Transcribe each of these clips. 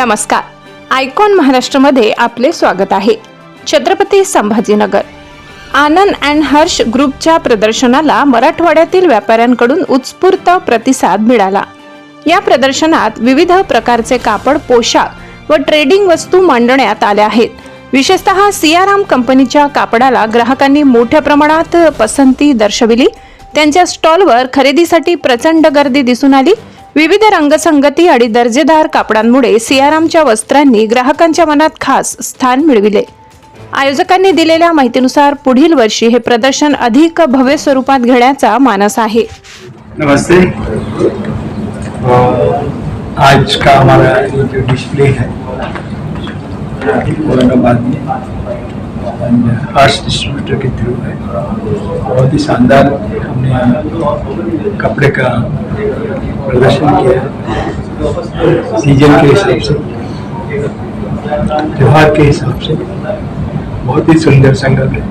नमस्कार. आयकॉन महाराष्ट्रमध्ये आपले स्वागत आहे. छत्रपती संभाजीनगर. आनंद अँड हर्ष ग्रुपच्या प्रदर्शनाला मराठवाड्यातील व्यापाऱ्यांकडून उत्स्फूर्त प्रतिसाद मिळाला. या प्रदर्शनात विविध प्रकारचे कापड पोशाख व ट्रेडिंग वस्तू मांडण्यात आल्या आहेत. विशेषतः सियाराम कंपनीच्या कापडाला ग्राहकांनी मोठ्या प्रमाणात पसंती दर्शविली. त्यांच्या स्टॉलवर खरेदीसाठी प्रचंड गर्दी दिसून आली. विविध रंगसंगती आणि दर्जेदार कापडांमुळे सियारामच्या वस्त्रांनी ग्राहकांच्या मनात खास स्थान मिळविले. आयोजकांनी दिलेल्या माहितीनुसार पुढील वर्षी हे प्रदर्शन अधिक भव्य स्वरूपात घेण्याचा मानस आहे. नमस्ते. आज का हमारा जो डिस्प्ले है? में डिस्ट्रीब्यूटर के थ्रू है। बहुत ही शानदार हमने कपड़े का प्रदर्शन किया। सीज़न के हिसाब से, त्यौहार के हिसाब से, बहुत ही सुंदर संगम है।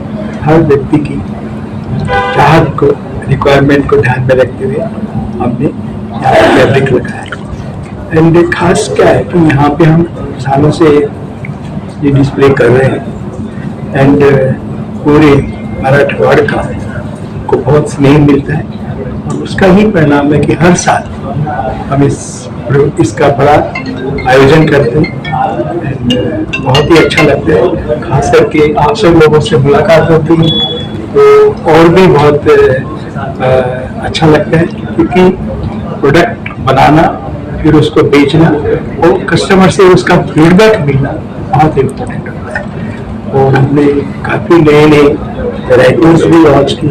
हर व्यक्ति की चाहत को रिक्वायरमेंट को ध्यान में रखते हुए हमने यहाँ फैब्रिक लगाया एंड खास क्या है कि यहाँ पे हम सालों से ये डिस्प्ले कर रहे हैं। एंड पूरे मराठवाड़ का को बहुत स्नेह मिलता है। और उसका ही परिणाम है कि हर साल हम इस इसका बड़ा आयोजन करते हैं। एंड बहुत ही अच्छा लगता है। खास करके आप सब लोगों से मुलाकात होती है। तो और भी बहुत अ, अच्छा लगता है क्योंकि प्रोडक्ट बनाना फिर उसको बेचना और कस्टमर से उसका फीडबैक मिलना बहुत इम्पोर्टेंट है। और हमने काफ़ी नए नए वेराइटीज भी लॉन्च की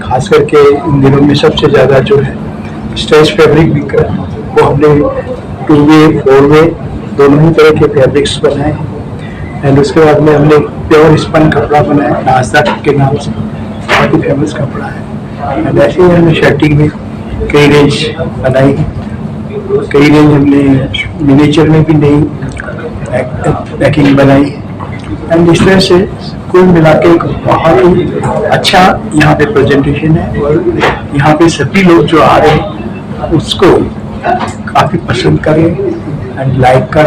खास करके इन दिनों में सबसे ज़्यादा जो है स्ट्रेच फैब्रिक रहा है। वो हमने टू वे फोर वे दोनों ही तरह के फैब्रिक्स बनाए एंड उसके बाद में हमने प्योर स्पन कपड़ा बनाया नाश्ता के नाम से बहुत ही फ़ेमस कपड़ा है। एंड ऐसे ही हमने शर्टिंग में कई रेंज बनाई कई रेंज हमने मिनेचर में भी नई पैकिंग बनाई एंड तरह से कुल मिला के बहुत ही अच्छा यहाँ पे प्रेजेंटेशन है। और यहाँ पे सभी लोग जो आ रहे हैं, उसको काफ़ी पसंद करें एंड लाइक कर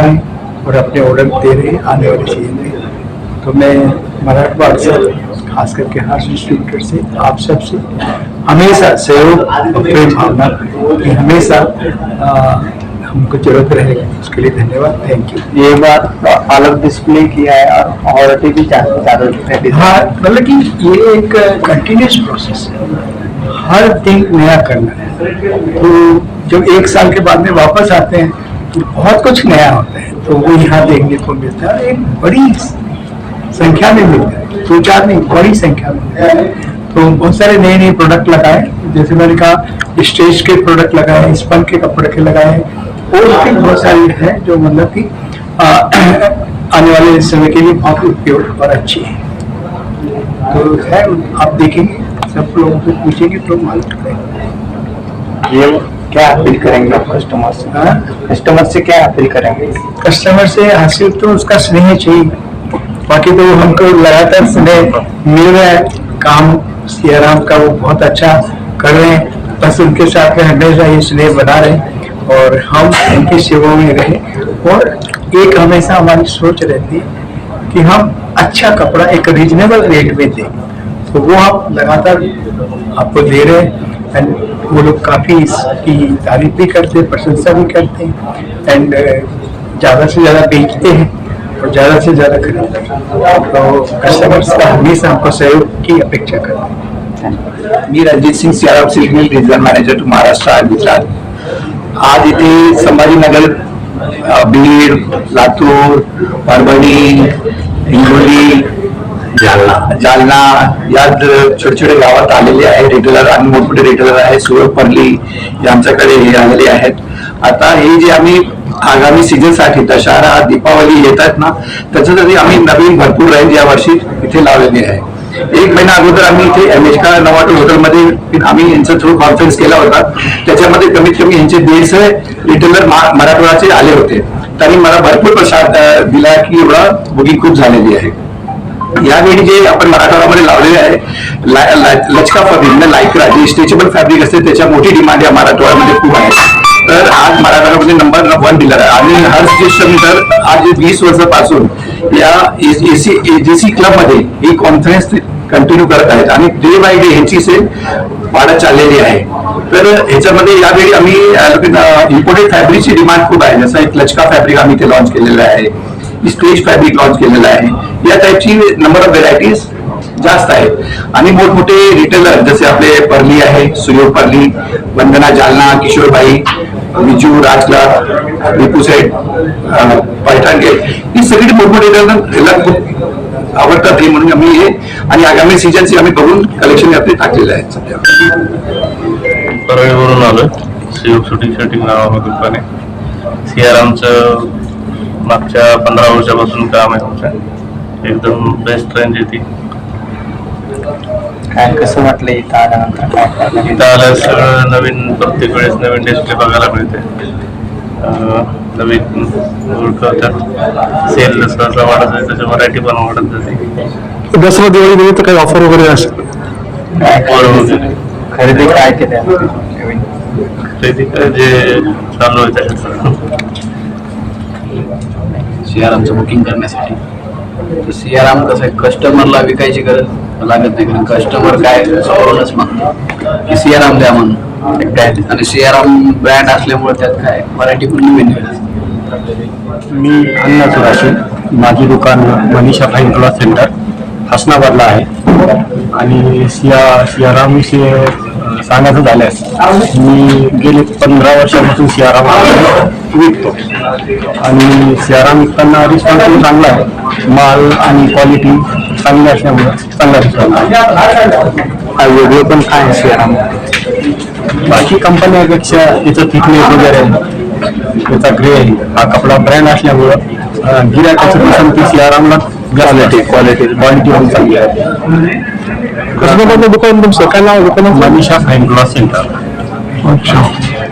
और अपने ऑर्डर दे रहे हैं आने वाले सीज़न में। तो मैं मराठवाड़ से, खास करके हर्ष डिस्ट्रीब्यूटर से, आप सबसे हमेशा सहयोग और प्रेम भावना की हमेशा हमको ज़रूरत रहेगा। उसके लिए धन्यवाद। थैंक यू ये बात अलग डिस्प्ले किया है और क्वालिटी भी हाँ मतलब कि ये एक कंटिन्यूस प्रोसेस है। हर दिन नया करना है। तो जब एक साल के बाद में वापस आते हैं तो बहुत कुछ नया होता है। तो वो यहाँ देखने को मिलता है एक बड़ी संख्या में मिलता है। दो चार नहीं बड़ी संख्या में मिलता है। तो बहुत सारे नए नए प्रोडक्ट लगाए। जैसे मैंने कहा स्टेज के प्रोडक्ट लगाए स्पन के कपड़े के लगाए और बहुत सारे हैं जो मतलब कि आने वाले समय के लिए बहुत उपयोग और अच्छी है। तो है आप देखेंगे सब लोगों से पूछेंगे तो मालूम पड़ेगा। ये क्या अपील करेंगे आप कस्टमर से? हाँ? कस्टमर से क्या अपील करेंगे? कस्टमर से हासिल तो उसका स्नेह चाहिए। बाकी तो हमको लगातार स्नेह मिल रहा है काम सियाराम का वो बहुत अच्छा कर रहे हैं। बस उनके साथ में हमेशा ये स्नेह बना रहे और हम उनकी सेवा में रहे और एक हमेशा हमारी सोच रहती है कि हम अच्छा कपड़ा एक रीजनेबल रेट में दें। तो वो आप लगातार आपको दे रहे हैं। एंड वो लोग काफ़ी इसकी तारीफ़ भी करते हैं, प्रशंसा भी करते हैं। एंड ज़्यादा से ज़्यादा बेचते हैं और ज़्यादा से ज़्यादा खरीदते हैं। तो कस्टमर्स का हमेशा हमको सहयोग की अपेक्षा करते हैं। मी Ranjit Singh Siyaram silk mill regional manager to Maharashtra Gujarat आज इथे संभाजीनगर बीड लातूर परभणी हिंगोली जालना. जालना. या छोटे छोटे गावात आलेले आहे रिटेलर आणि मोठमोठे रिटेलर आहे. सुरत परली हे आमच्याकडे हे आलेले आहेत. आता हे जे आम्ही आगामी सीझनसाठी दशहरा दीपावली येतात ना त्याच्यासाठी आम्ही नवीन भरपूर रेंज या वर्षी इथे लावलेली आहे. एक महिना अगोदर आम्ही इथे अमेरिका नवाटो हॉटेलमध्ये आम्ही यांचा थ्रू कॉन्फरन्स केला होता. त्याच्यामध्ये कमीत कमी यांचे दीडशे रिटेलर मराठवाड्याचे आले होते. त्यांनी मला भरपूर प्रसाद दिला की एवढा बुकिंग खूप झालेली आहे. यावेळी जे आपण मराठवाड्यामध्ये लावलेले आहे लचका फॅब्रिक म्हणजे लायक्रा जे स्ट्रेचेबल फॅब्रिक असते त्याच्या मोठी डिमांड या मराठवाड्यामध्ये खूप आहे. तर आज मराठवाड्यामध्ये नंबर वन डीलर आहे. आणि हर्ष डिस्ट्रीब्युटर आज वीस वर्षापासून या एसी एजीसी क्लबमध्ये ही कॉन्फरन्स कंटिन्यू करत आहेत. आणि डे बाय डे ह्याची सेल वाढत चाललेली आहे. तर ह्याच्यामध्ये यावेळी आम्ही इम्पोर्टेड फॅब्रिकची डिमांड खूप आहे. जसं एक लचका फॅब्रिक आम्ही ते लॉन्च केलेलं आहे. स्टेज फॅब्रिक लॉन्च केलेलं आहे. या टाईपची नंबर ऑफ व्हेरायटीज जास्त आहेत. आणि मोठमोठे रिटेलर जसे आपले पर्ली आहे सुयोग पर्ली वंदना जालना किशोरबाई विजू राजला विपू सेठ अं, ही सगळी मोठमोठे रिटेलर खूप आवडतात हे म्हणून आम्ही हे आणि आगामी सीजनची आम्ही बघून कलेक्शन आपले टाकलेले आहेत सध्या. परळीवरून आलो सीओ शूटिंग शूटिंग नावामध्ये सी आर आमचं मागच्या पंधरा वर्षापासून काम आहे आमच्या. एकदम बेस्ट रेंज येते काय कसं वाटलं इथं आल्यानंतर काय काय इथं आल्यास सगळं नवीन प्रत्येक वेळेस नवीन डिस्प्ले बघायला मिळते. अं, नवीन ओळखतात सेल जसं जसं वाढत आहे तशी व्हरायटी पण वाढत जाते. दसरा दिवाळी निमित्त काही ऑफर वगैरे असेल काय? वगैरे. खरेदी काय केल्या नवीन? जे चालू आहे त्याच्यात. सियारामचं बुकिंग करण्यासाठी. तर सियाराम कसं आहे? कस्टमरला विकायची गरज? लागत नाही. कारण कस्टमर काय समोरूनच मागतो. की सियाराम द्या म्हणून. एक brand. आणि सियाराम ब्रँड असल्यामुळे त्यात काय व्हरायटी पण नवीन मी अण्णा सुराशी माझी दुकान मनीषा फाईन क्लॉथ सेंटर हसनाबादला आहे. आणि सिया सियारामविषयी अं, सांगायचं झाल्यास मी गेले पंधरा वर्षापासून सियाराम विकतो आणि सियाराम विकताना रिस्पॉन्स चांगला आहे माल आणि क्वालिटी चांगली असल्यामुळे चांगला रिस्पॉन्स आहे वेगळं पण काय आहे सियाराम बाकी कंपन्यापेक्षा याचं थिकनेस वगैरे याचा ग्रे हा कपडा ब्रँड असल्यामुळं गिरायकाची पसंती सियारामला क्वालिटी क्वालिटी क्वालिटी पण चांगली आहे कसं दुकान तुमचं काय नाव दुकान मनीषा फाईन क्लॉथ सेंटर अच्छा.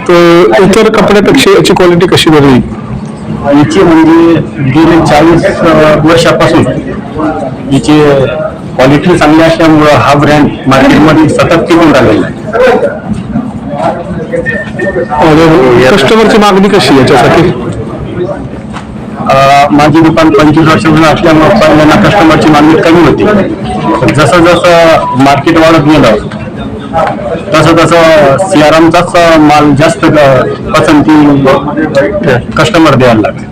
तर इतर कपड्यापेक्षा याची क्वालिटी कशी बरी? याची म्हणजे गेले चाळीस वर्षापासून. याची क्वालिटी चांगली असल्यामुळं हा ब्रँड मार्केटमध्ये सतत टिकून राहिलेला आहे. कस्टमरची मागणी कशी याच्यासाठी? माझी दुकान पंचवीस वर्षापासून असल्यामुळे पहिल्यांदा कस्टमरची मागणी कमी होती. जसं जसं मार्केट वाढत गेलं तसं तसं सीआरएमचाच माल जास्त पसंती कस्टमर द्यायला लागते.